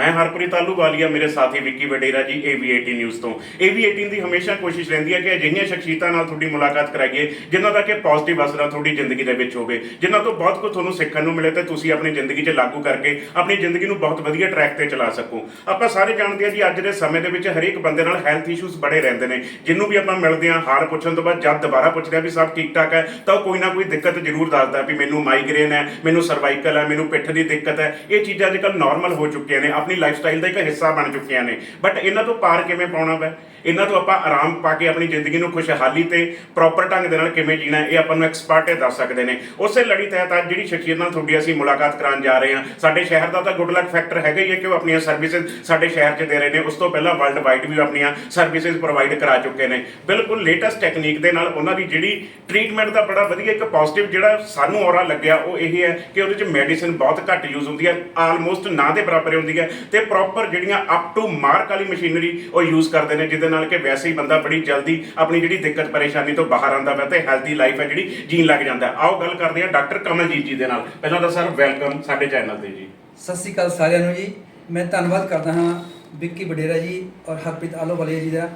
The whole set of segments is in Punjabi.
ਮੈਂ ਹਰਪ੍ਰੀਤ ਆਲੂਵਾਲੀਆ ਮੇਰੇ ਸਾਥੀ ਵਿੱਕੀ ਵਡੇਰਾ ਜੀ AV18 ਨਿਊਜ਼ ਤੋਂ। AV18 ਦੀ ਹਮੇਸ਼ਾ ਕੋਸ਼ਿਸ਼ ਰਹਿੰਦੀ ਹੈ ਕਿ ਅਜਿਹੀਆਂ ਸ਼ਖਸੀਅਤਾਂ ਨਾਲ ਤੁਹਾਡੀ ਮੁਲਾਕਾਤ ਕਰਾਈਏ, ਜਿਨ੍ਹਾਂ ਦਾ ਕਿ ਪੋਜ਼ਿਟਿਵ ਅਸਰ ਤੁਹਾਡੀ ਜ਼ਿੰਦਗੀ ਦੇ ਵਿੱਚ ਹੋਵੇ। ਜਿਨ੍ਹਾਂ ਤੋਂ ਬਹੁਤ ਕੁਝ ਤੁਹਾਨੂੰ ਸਿੱਖਣ ਨੂੰ ਮਿਲੇ ਤੇ ਤੁਸੀਂ ਆਪਣੀ ਜ਼ਿੰਦਗੀ 'ਚ ਲਾਗੂ ਕਰਕੇ ਆਪਣੀ ਜ਼ਿੰਦਗੀ ਨੂੰ ਬਹੁਤ ਵਧੀਆ ਟਰੈਕ ਤੇ ਚਲਾ ਸਕੋ। ਆਪਾਂ ਸਾਰੇ ਜਾਣਦੇ ਹਾਂ ਜੀ, ਅੱਜ ਦੇ ਸਮੇਂ ਦੇ ਵਿੱਚ ਹਰੇਕ ਬੰਦੇ ਨਾਲ ਹੈਲਥ ਇਸ਼ੂਜ਼ ਬੜੇ ਰਹਿੰਦੇ ਨੇ। ਜਿਹਨੂੰ ਵੀ ਆਪਾਂ ਮਿਲਦੇ ਹਾਂ ਹਾਲ ਪੁੱਛਣ ਤੋਂ ਬਾਅਦ ਜਦ ਦੁਬਾਰਾ ਪੁੱਛਦੇ ਹਾਂ ਵੀ ਸਭ ਠੀਕ ਠਾਕ ਹੈ, ਤਾਂ ਉਹ ਕੋਈ ਨਾ ਕੋਈ ਦਿੱਕਤ ਜ਼ਰੂਰ ਦੱਸਦਾ ਵੀ ਮੈਨੂੰ ਮਾਈਗ੍ਰੇਨ ਹੈ, ਮੈਨੂੰ ਸਰਵਾਈਕਲ ਹੈ, ਮੈਨੂੰ ਪਿੱਠ ਦੀ ਦਿੱਕਤ ਹੈ। ਇਹ ਚੀਜ਼ਾਂ ਅੱਜ ਕੱਲ੍ਹ ਨਾਰਮਲ ਹੋ ਚੁੱਕੀਆਂ ਨੇ। ਆਪਣੀ ਲਾਈਫਸਟਾਈਲ ਦਾ ਇੱਕ ਹਿੱਸਾ ਬਣ ਚੁੱਕੀਆਂ ਨੇ। ਬਟ ਇਹਨਾਂ ਤੋਂ ਪਾਰ ਕਿਵੇਂ ਪਾਉਣਾ ਵੈ? ਇਹਨਾਂ ਤੋਂ ਆਪਾਂ ਆਰਾਮ ਪਾ ਕੇ ਆਪਣੀ ਜ਼ਿੰਦਗੀ ਨੂੰ ਖੁਸ਼ਹਾਲੀ ਤੇ ਪ੍ਰੋਪਰ ਢੰਗ ਦੇ ਨਾਲ ਕਿਵੇਂ ਜੀਣਾ, ਇਹ ਆਪਾਂ ਨੂੰ ਐਕਸਪਰਟ ਦੱਸ ਸਕਦੇ ਨੇ। ਉਸੇ ਲੜੀ ਤਹਿਤ ਅੱਜ ਜਿਹੜੀ ਸ਼ਖਸੀਅਤ ਨਾਲ ਤੁਹਾਡੀ ਅਸੀਂ ਮੁਲਾਕਾਤ ਕਰਾਉਣ ਜਾ ਰਹੇ ਹਾਂ, ਸਾਡੇ ਸ਼ਹਿਰ ਦਾ ਤਾਂ ਗੁੱਡ ਲੱਕ ਫੈਕਟਰ ਹੈਗਾ ਹੀ ਹੈ ਕਿ ਉਹ ਆਪਣੀਆਂ ਸਰਵਿਸਿਜ਼ ਸਾਡੇ ਸ਼ਹਿਰ 'ਚ ਦੇ ਰਹੇ ਨੇ। ਉਸ ਤੋਂ ਪਹਿਲਾਂ ਵਰਲਡ ਵਾਈਡ ਵੀ ਆਪਣੀਆਂ ਸਰਵਿਸਿਜ਼ ਪ੍ਰੋਵਾਈਡ ਕਰਾ ਚੁੱਕੇ ਨੇ। ਬਿਲਕੁਲ ਲੇਟੈਸਟ ਟੈਕਨੀਕ ਦੇ ਨਾਲ ਉਹਨਾਂ ਦੀ ਜਿਹੜੀ ਟ੍ਰੀਟਮੈਂਟ ਦਾ ਬੜਾ ਵਧੀਆ ਇੱਕ ਪੋਜ਼ਿਟਿਵ ਜਿਹੜਾ ਸਾਨੂੰ ਔਰਾ ਲੱਗਿਆ, ਉਹ ਇਹ ਹੈ ਕਿ ਉਹਦੇ 'ਚ ਮੈਡੀਸਿਨ ਬਹੁਤ ਘੱਟ ਯੂਜ਼ ਹੁੰਦੀ ਹੈ ਆਲਮੋਸਟ ਨਾ ਦੇ ਬਰਾਬਰ ਹੁੰਦੀ ਹੈ। ਤੇ ਪ੍ਰੋਪਰ ਜਿਹੜੀਆਂ ਅਪ ਟੂ ਮਾਰਕ ਵਾਲੀ ਮਸ਼ੀਨਰੀ ਉਹ ਯੂਜ਼ ਕਰਦੇ ਨੇ, ਜਿਹਦੇ ਨਾਲ ਕਿ ਵੈਸੇ ਹੀ ਬੰਦਾ ਬੜੀ ਜਲਦੀ ਆਪਣੀ ਜਿਹੜੀ ਦਿੱਕਤ ਪਰੇਸ਼ਾਨੀ ਤੋਂ ਬਾਹਰ ਆਉਂਦਾ ਵਾ ਤੇ ਹੈਲਦੀ ਲਾਈਫ ਹੈ ਜਿਹੜੀ, ਜੀਣ ਲੱਗ ਜਾਂਦਾ। ਆਓ ਗੱਲ ਕਰਦੇ ਹਾਂ ਡਾਕਟਰ ਕਮਲਜੀਤ ਜੀ ਦੇ ਨਾਲ। ਪਹਿਲਾਂ ਤਾਂ ਸਰ ਵੈਲਕਮ ਸਾਡੇ ਚੈਨਲ ਤੇ ਜੀ। ਸਤਿ ਸ਼੍ਰੀ ਅਕਾਲ ਸਾਰਿਆਂ ਨੂੰ ਜੀ। ਮੈਂ ਧੰਨਵਾਦ ਕਰਦਾ ਹਾਂ ਵਿੱਕੀ ਵਡੇਰਾ ਜੀ ਔਰ ਹਰਪ੍ਰੀਤ ਆਲੋਵਾਲੀਆ ਜੀ ਦਾ,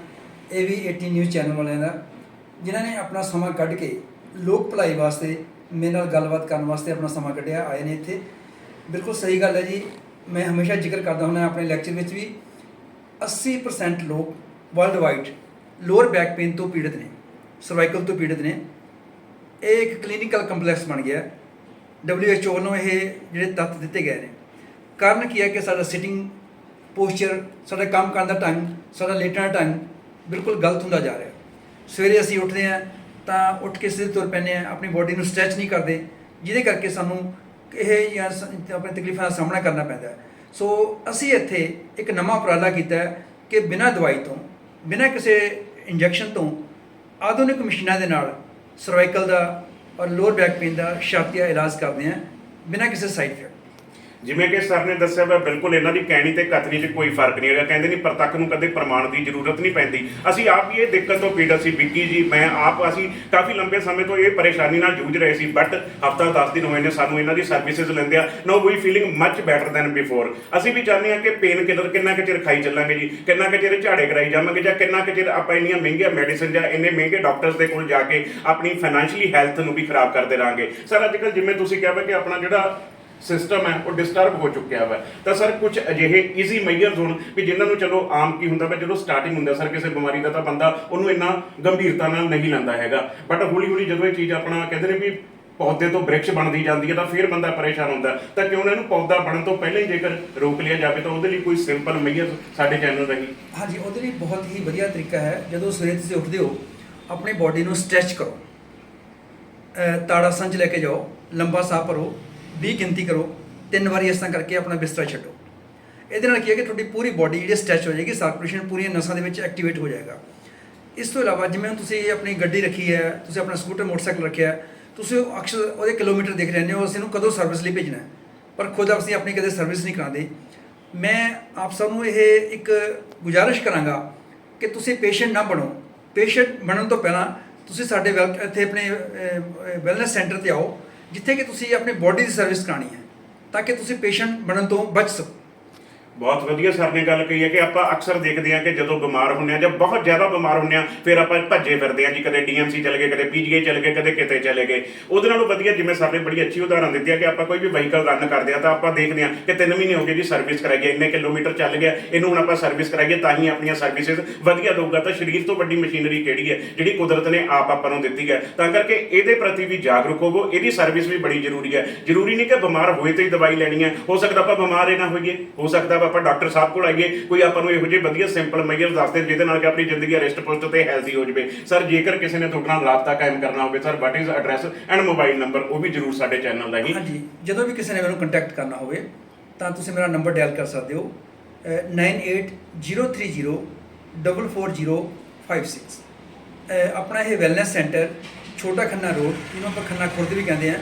ਇਹ ਵੀ 18 ਨਿਊਜ਼ ਚੈਨਲ ਵਾਲਿਆਂ ਦਾ, ਜਿਨ੍ਹਾਂ ਨੇ ਆਪਣਾ ਸਮਾਂ ਕੱਢ ਕੇ ਲੋਕ ਭਲਾਈ ਵਾਸਤੇ ਮੇਰੇ ਨਾਲ ਗੱਲਬਾਤ ਕਰਨ ਵਾਸਤੇ ਆਪਣਾ ਸਮਾਂ ਕੱਢਿਆ, ਆਏ ਨੇ ਇੱਥੇ। ਬਿਲਕੁਲ ਸਹੀ ਗੱਲ ਹੈ ਜੀ। ਮੈਂ ਹਮੇਸ਼ਾ ਜ਼ਿਕਰ ਕਰਦਾ ਹੁੰਦਾ ਆਪਣੇ ਲੈਕਚਰ ਵਿੱਚ ਵੀ 80% ਲੋਕ world wide lower back pain ਤੋਂ ਪੀੜਤ ਨੇ ਸਰਵਾਈਕਲ ਤੋਂ ਪੀੜਤ ਨੇ। ਇਹ ਇੱਕ ਕਲੀਨਿਕਲ ਕੰਪਲੈਕਸ ਬਣ ਗਿਆ। WHO ਵੱਲੋਂ ਇਹ ਜਿਹੜੇ ਤੱਤ ਦਿੱਤੇ ਗਏ ਨੇ। ਕਾਰਨ ਕੀ ਹੈ ਕਿ ਸਾਡਾ ਸਿਟਿੰਗ ਪੋਸਚਰ ਸਾਡਾ ਕੰਮ ਕਰਨ ਦਾ ਢੰਗ, ਸਾਡਾ ਲੇਟਣ ਦਾ ਢੰਗ ਬਿਲਕੁਲ ਗਲਤ ਹੁੰਦਾ ਜਾ ਰਿਹਾ। ਸਵੇਰੇ ਅਸੀਂ ਉੱਠਦੇ ਹਾਂ ਤਾਂ ਉੱਠ ਕੇ ਸਿੱਧੇ ਤੁਰ ਪੈਂਦੇ ਹਾਂ, ਆਪਣੀ ਬੋਡੀ ਨੂੰ ਸਟ੍ਰੈਚ ਨਹੀਂ ਕਰਦੇ, ਜਿਹਦੇ ਕਰਕੇ ਸਾਨੂੰ ਇਹ ਜਾਂ ਆਪਣੇ ਤਕਲੀਫਾਂ ਦਾ ਸਾਹਮਣਾ ਕਰਨਾ ਪੈਂਦਾ ਹੈ। ਸੋ ਅਸੀਂ ਇੱਥੇ ਇੱਕ ਨਵਾਂ ਉਪਰਾਲਾ ਕੀਤਾ ਹੈ ਕਿ ਬਿਨਾਂ ਦਵਾਈ ਤੋਂ, ਬਿਨਾਂ ਕਿਸੇ ਇੰਜੈਕਸ਼ਨ ਤੋਂ ਆਧੁਨਿਕ ਮਸ਼ੀਨਾਂ ਦੇ ਨਾਲ ਸਰਵਾਈਕਲ ਦਾ ਔਰ ਲੋਅਰ ਬੈਕ ਪੇਨ ਦਾ ਸ਼ਾਤੀਆ ਇਲਾਜ ਕਰਦੇ ਹਾਂ, ਬਿਨਾਂ ਕਿਸੇ ਸਾਈਡ ਇਫੈਕਟ ਜਿਵੇਂ ਕਿ ਸਰ ਨੇ ਦੱਸਿਆ ਵਾ, ਬਿਲਕੁਲ ਇਹਨਾਂ ਦੀ ਕਹਿਣੀ ਤੇ ਕਥਨੀ 'ਚ ਕੋਈ ਫ਼ਰਕ ਨਹੀਂ ਹੈਗਾ ਕਹਿੰਦੇ ਨਹੀਂ ਪ੍ਰਤੱਖ ਨੂੰ ਕਦੇ ਪ੍ਰਮਾਣ ਦੀ ਜ਼ਰੂਰਤ ਨਹੀਂ ਪੈਂਦੀ। ਅਸੀਂ ਆਪ ਵੀ ਇਹ ਦਿੱਕਤ ਤੋਂ ਪੀੜਤ ਸੀ, ਵਿੱਕੀ ਜੀ, ਮੈਂ ਆਪ, ਅਸੀਂ ਕਾਫੀ ਲੰਬੇ ਸਮੇਂ ਤੋਂ ਇਹ ਪਰੇਸ਼ਾਨੀ ਨਾਲ ਜੂਝ ਰਹੇ ਸੀ ਬਟ ਹਫਤਾ 10 ਦਿਨ ਹੋਏ ਨੇ, ਸਾਨੂੰ ਇਹਨਾਂ ਦੀ ਸਰਵਿਸਿਜ਼ ਲੈਂਦੇ ਆ। No we feeling much better than before ਅਸੀਂ ਵੀ ਚਾਹੁੰਦੇ ਹਾਂ ਕਿ ਪੇਨ ਕਿਲਰ ਕਿੰਨਾ ਕੁ ਚਿਰ ਖਾਈ ਚੱਲਾਂਗੇ ਜੀ, ਕਿੰਨਾ ਕੁ ਚਿਰ ਝਾੜੇ ਕਰਾਈ ਜਾਵਾਂਗੇ, ਜਾਂ ਕਿੰਨਾ ਕੁ ਚਿਰ ਆਪਾਂ ਇੰਨੀਆਂ ਮਹਿੰਗੀਆਂ ਮੈਡੀਸਿਨ ਜਾਂ ਇੰਨੇ ਮਹਿੰਗੇ ਡਾਕਟਰਸ ਦੇ ਕੋਲ ਜਾ ਕੇ ਆਪਣੀ ਫਾਈਨੈਂਸ਼ੀਅਲੀ ਹੈਲਥ ਨੂੰ ਵੀ ਖਰਾਬ ਕਰਦੇ ਰਹਾਂਗੇ। ਸਰ ਅੱਜ ਕੱਲ੍ਹ ਜਿਵੇਂ ਤੁਸੀਂ ਕਿਹਾ ਵਾ ਕਿ ਆਪਣਾ ਜਿਹੜਾ ਸਿਸਟਮ ਹੈ, ਉਹ ਡਿਸਟਰਬ ਹੋ ਚੁੱਕਿਆ ਵਾ। ਤਾਂ ਸਰ ਕੁਝ ਅਜਿਹੇ ਈਜ਼ੀ ਮੈਜਰਸ ਹੋਣ ਵੀ ਜਿਨ੍ਹਾਂ ਨੂੰ ਚਲੋ ਆਮ ਕੀ ਹੁੰਦਾ ਵਾ, ਜਦੋਂ ਸਟਾਰਟਿੰਗ ਹੁੰਦਾ ਸਰ ਕਿਸੇ ਬਿਮਾਰੀ ਦਾ, ਤਾਂ ਬੰਦਾ ਉਹਨੂੰ ਇੰਨਾ ਗੰਭੀਰਤਾ ਨਾਲ ਨਹੀਂ ਲੈਂਦਾ ਹੈਗਾ। ਬਟ ਹੌਲੀ ਹੌਲੀ ਜਦੋਂ ਇਹ ਚੀਜ਼ ਆਪਣਾ ਕਹਿੰਦੇ ਨੇ ਵੀ ਪੌਦੇ ਤੋਂ ਬ੍ਰਿਕਸ਼ ਬਣਦੀ ਜਾਂਦੀ ਹੈ, ਤਾਂ ਫਿਰ ਬੰਦਾ ਪਰੇਸ਼ਾਨ ਹੁੰਦਾ। ਤਾਂ ਕਿਉਂ ਨਾ ਇਹਨੂੰ ਪੌਦਾ ਬਣਨ ਤੋਂ ਪਹਿਲਾਂ ਹੀ ਜੇਕਰ ਰੋਕ ਲਿਆ ਜਾਵੇ, ਤਾਂ ਉਹਦੇ ਲਈ ਕੋਈ ਸਿੰਪਲ ਮਈਅਰ ਸਾਡੇ ਚੈਨਲ ਰਾਹੀਂ। ਹਾਂਜੀ, ਉਹਦੇ ਲਈ ਬਹੁਤ ਹੀ ਵਧੀਆ ਤਰੀਕਾ ਹੈ। ਜਦੋਂ ਸਵੇਰੇ ਤੁਸੀਂ ਉੱਠਦੇ ਹੋ, ਆਪਣੇ ਬਾਡੀ ਨੂੰ ਸਟ੍ਰੈਚ ਕਰੋ। ਅਹ ਤਾੜਾ ਸੰਚ ਲੈ ਕੇ ਜਾਓ, ਲੰਬਾ ਸਾਹ ਭਰੋ। 20 ਗਿਣਤੀ ਕਰੋ, ਤਿੰਨ ਵਾਰੀ ਇਸ ਤਰ੍ਹਾਂ ਕਰਕੇ ਆਪਣਾ ਬਿਸਤਰਾ ਛੱਡੋ। ਇਹਦੇ ਨਾਲ ਕੀ ਹੈ ਕਿ ਤੁਹਾਡੀ ਪੂਰੀ ਬਾਡੀ ਜਿਹੜੀ ਸਟ੍ਰੈਚ ਹੋ ਜਾਏਗੀ ਸਰਕੂਲੇਸ਼ਨ ਪੂਰੀਆਂ ਨਸਾਂ ਦੇ ਵਿੱਚ ਐਕਟੀਵੇਟ ਹੋ ਜਾਏਗਾ। ਇਸ ਤੋਂ ਇਲਾਵਾ ਜਿਵੇਂ ਹੁਣ ਤੁਸੀਂ ਆਪਣੀ ਗੱਡੀ ਰੱਖੀ ਹੈ, ਤੁਸੀਂ ਆਪਣਾ ਸਕੂਟਰ ਮੋਟਰਸਾਈਕਲ ਰੱਖਿਆ ਤੁਸੀਂ ਉਹ ਅਕਸਰ ਉਹਦੇ ਕਿਲੋਮੀਟਰ ਦੇਖ ਰਹਿੰਦੇ ਹੋ ਅਸੀਂ ਇਹਨੂੰ ਕਦੋਂ ਸਰਵਿਸ ਲਈ ਭੇਜਣਾ ਪਰ ਖੁਦ ਅਸੀਂ ਆਪਣੀ ਕਦੇ ਸਰਵਿਸ ਨਹੀਂ ਕਰਾਉਂਦੇ। ਮੈਂ ਆਪ ਸਭ ਨੂੰ ਇਹ ਇੱਕ ਗੁਜ਼ਾਰਿਸ਼ ਕਰਾਂਗਾ ਕਿ ਤੁਸੀਂ ਪੇਸ਼ੈਂਟ ਨਾ ਬਣੋ। ਪੇਸ਼ੈਂਟ ਬਣਨ ਤੋਂ ਪਹਿਲਾਂ ਤੁਸੀਂ ਸਾਡੇ ਵੈਲ, ਇੱਥੇ ਆਪਣੇ ਵੈਲਨੈਸ ਸੈਂਟਰ ਤੇ ਆਓ। ਜਿੱਥੇ ਕਿ ਤੁਸੀਂ ਆਪਣੀ ਬਾਡੀ ਦੀ ਸਰਵਿਸ ਕਰਾਣੀ ਹੈ, ਤਾਂ ਕਿ ਤੁਸੀਂ ਪੇਸ਼ੈਂਟ ਬਣਨ ਤੋਂ ਬਚ ਸਕੋ। ਬਹੁਤ ਵਧੀਆ ਸਰ ਨੇ ਗੱਲ ਕਹੀ ਹੈ ਕਿ ਆਪਾਂ ਅਕਸਰ ਦੇਖਦੇ ਹਾਂ ਕਿ ਜਦੋਂ ਬਿਮਾਰ ਹੁੰਨੇ ਆ ਜਾਂ ਬਹੁਤ ਜ਼ਿਆਦਾ ਬਿਮਾਰ ਹੁੰਨੇ ਆ ਫਿਰ ਆਪਾਂ ਭੱਜੇ ਫਿਰਦੇ ਆ ਜੀ, ਕਦੇ ਡੀਐਮਸੀ ਚਲੇ ਗਏ, ਕਦੇ ਪੀਜੀਆਈ ਚਲੇ ਗਏ, ਕਦੇ ਕਿਤੇ ਚਲੇ ਗਏ। ਉਹਦੇ ਨਾਲੋਂ ਵਧੀਆ ਜਿਵੇਂ ਸਰ ਨੇ ਬੜੀ ਅੱਛੀ ਉਦਾਹਰਨ ਦਿੱਤੀ ਹੈ ਕਿ ਆਪਾਂ ਕੋਈ ਵੀ ਵਹੀਕਲ ਰਨ ਕਰਦੇ ਆ ਤਾਂ ਆਪਾਂ ਦੇਖਦੇ ਆ ਕਿ 3 ਮਹੀਨੇ ਹੋ ਗਏ ਜੀ ਸਰਵਿਸ ਕਰਾਈਏ ਇੰਨੇ ਕਿਲੋਮੀਟਰ ਚੱਲ ਗਿਆ, ਇਹਨੂੰ ਹੁਣ ਆਪਾਂ ਸਰਵਿਸ ਕਰਾਈਏ ਤਾਂ ਹੀ ਆਪਣੀਆਂ ਸਰਵਿਸਿਜ਼ ਵਧੀਆ ਦਊਗਾ। ਤਾਂ ਸਰੀਰ ਤੋਂ ਵੱਡੀ ਮਸ਼ੀਨਰੀ ਕਿਹੜੀ ਹੈ, ਜਿਹੜੀ ਕੁਦਰਤ ਨੇ ਆਪ ਆਪਾਂ ਨੂੰ ਦਿੱਤੀ ਹੈ। ਤਾਂ ਕਰਕੇ ਇਹਦੇ ਪ੍ਰਤੀ ਵੀ ਜਾਗਰੂਕ ਹੋਵੋ, ਇਹਦੀ ਸਰਵਿਸ ਵੀ ਬੜੀ ਜ਼ਰੂਰੀ ਹੈ। ਜ਼ਰੂਰੀ ਨਹੀਂ ਕਿ ਬਿਮਾਰ ਹੋਏ ਤੇ ਹੀ ਦਵਾਈ ਲੈਣੀ ਹੈ। ਹੋ ਸਕਦਾ ਆਪਾਂ ਬਿਮਾਰ ਹੀ ਨਾ ਹੋਈਏ, ਹੋ ਸਕਦਾ ਆਪਾਂ ਡਾਕਟਰ ਸਾਹਿਬ ਕੋਲ ਆਈਏ, ਕੋਈ ਆਪਾਂ ਨੂੰ ਇਹੋ ਜਿਹੇ ਵਧੀਆ ਸਿੰਪਲ ਮੈਜਰ ਦੱਸਦੇ ਜਿਹਦੇ ਨਾਲ ਕਿ ਆਪਣੀ ਜ਼ਿੰਦਗੀ ਅਰੈਸਟ ਪੁਸਟ ਤੇ ਹੈਲਦੀ ਹੋ ਜਵੇ। ਸਰ ਜੇਕਰ ਕਿਸੇ ਨੇ ਤੁਹਾਡੇ ਨਾਲ ਰਾਬਤਾ ਕਾਇਮ ਕਰਨਾ ਹੋਵੇ sir what is address and mobile number ਉਹ ਵੀ ਜ਼ਰੂਰ ਸਾਡੇ ਚੈਨਲ ਦਾ ਹੀ। ਹਾਂਜੀ, ਜਦੋਂ ਵੀ ਕਿਸੇ ਨੇ ਮੈਨੂੰ ਕੰਟੈਕਟ ਕਰਨਾ ਹੋਵੇ, ਤਾਂ ਤੁਸੀਂ ਮੇਰਾ ਨੰਬਰ ਡਾਇਲ ਕਰ ਸਕਦੇ ਹੋ, ਅਹ 9803044056 ਅਹ, ਆਪਣਾ ਇਹ ਵੈਲਨੈਸ ਸੈਂਟਰ ਛੋਟਾ ਖੰਨਾ ਰੋਡ ਜਿਹਨੂੰ ਆਪਾਂ ਖੰਨਾ ਖੁਰਦ ਵੀ ਕਹਿੰਦੇ ਆ।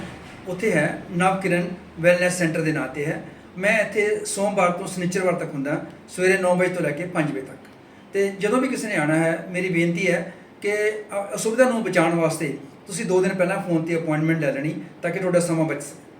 ਉੱਥੇ ਹੈ ਨਵਕਿਰਨ ਵੈਲਨੈਸ ਸੈਂਟਰ ਦੇ ਨਾਂ ਤੇ ਹੈ। ਮੈਂ ਇੱਥੇ ਸੋਮਵਾਰ ਤੋਂ ਸ਼ਨੀਚਰਵਾਰ ਤੱਕ ਹੁੰਦਾ, ਸਵੇਰੇ 9 ਵਜੇ ਤੋਂ ਲੈ ਕੇ 5 ਵਜੇ ਤੱਕ। ਤੇ ਜਦੋਂ ਵੀ ਕਿਸੇ ਨੇ ਆਣਾ ਹੈ, ਮੇਰੀ ਬੇਨਤੀ ਹੈ ਕਿ ਅਸੁਵਿਧਾ ਨੂੰ ਬਚਾਉਣ ਵਾਸਤੇ ਤੁਸੀਂ 2 ਦਿਨ ਪਹਿਲਾਂ ਫੋਨ ਤੇ ਅਪਾਇੰਟਮੈਂਟ ਲੈ ਲੈਣੀ, ਤਾਂ ਕਿ ਤੁਹਾਡਾ ਸਮਾਂ ਬਚ ਸਕੇ।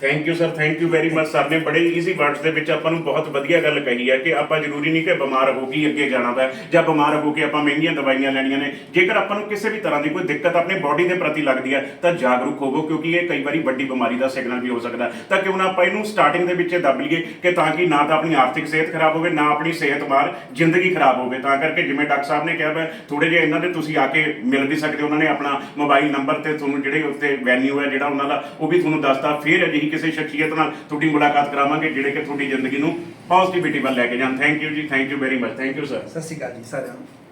Thank you sir thank you very much sir ਨੇ ਬੜੇ ਈਜ਼ੀ ਵਰਡਸ ਦੇ ਵਿੱਚ ਆਪਾਂ ਨੂੰ ਬਹੁਤ ਵਧੀਆ ਗੱਲ ਕਹੀ ਹੈ ਕਿ ਆਪਾਂ ਜ਼ਰੂਰੀ ਨਹੀਂ ਕਿ ਬਿਮਾਰ ਹੋ ਕੇ ਅੱਗੇ ਜਾਣਾ ਪੈ ਜਾਂ ਬਿਮਾਰ ਹੋ ਕੇ ਆਪਾਂ ਮਹਿੰਗੀਆਂ ਦਵਾਈਆਂ ਲੈਣੀਆਂ ਨੇ ਜੇਕਰ ਆਪਾਂ ਨੂੰ ਕਿਸੇ ਵੀ ਤਰ੍ਹਾਂ ਦੀ ਕੋਈ ਦਿੱਕਤ ਆਪਣੇ ਬਾਡੀ ਦੇ ਪ੍ਰਤੀ ਲੱਗਦੀ ਹੈ ਤਾਂ ਜਾਗਰੂਕ ਹੋਵੋ ਕਿਉਂਕਿ ਇਹ ਕਈ ਵਾਰੀ ਵੱਡੀ ਬਿਮਾਰੀ ਦਾ ਸਿਗਨਲ ਵੀ ਹੋ ਸਕਦਾ ਤਾਂ ਕਿਉਂ ਨਾ ਆਪਾਂ ਇਹਨੂੰ ਸਟਾਰਟਿੰਗ ਦੇ ਵਿੱਚ ਦੱਬ ਲਈਏ ਕਿ ਤਾਂ ਕਿ ਨਾ ਤਾਂ ਆਪਣੀ ਆਰਥਿਕ ਸਿਹਤ ਖਰਾਬ ਹੋਵੇ ਨਾ ਆਪਣੀ ਸਿਹਤ ਬਾਹਰ ਜ਼ਿੰਦਗੀ ਖਰਾਬ ਹੋਵੇ ਤਾਂ ਕਰਕੇ ਜਿਵੇਂ ਡਾਕਟਰ ਸਾਹਿਬ ਨੇ ਕਿਹਾ ਵਾ ਥੋੜੇ ਜਿਹਾ ਇਹਨਾਂ ਦੇ ਤੁਸੀਂ ਆ ਕੇ ਮਿਲ ਵੀ ਸਕਦੇ ਹੋ। ਉਹਨਾਂ ਨੇ ਆਪਣਾ ਮੋਬਾਈਲ ਨੰਬਰ ਤੇ ਤੁਹਾਨੂੰ ਜਿਹੜੇ ਉੱਤੇ ਵੈਨਿਊ ਹੈ ਜਿਹੜਾ ਉਹਨਾਂ ਦਾ ਉਹ ਵੀ ਤੁਹਾਨੂੰ ਦੱਸਦਾ ਫਿਰ ਅਜਿਹੀ ਕਿਸੇ ਸ਼ਖਸੀਅਤ ਨਾਲ ਤੁਹਾਡੀ ਮੁਲਾਕਾਤ ਕਰਾਵਾਂਗੇ, ਜਿਹੜੇ ਕਿ ਤੁਹਾਡੀ ਜ਼ਿੰਦਗੀ ਨੂੰ ਪੋਜ਼ਿਟਿਵਿਟੀ ਵੱਲ ਲੈ ਕੇ ਜਾਣ। Thank you ji thank you very much thank you sir ਸਤਿ ਸ਼੍ਰੀ ਅਕਾਲ ਜੀ ਸਾਰਿਆਂ ਨੂੰ।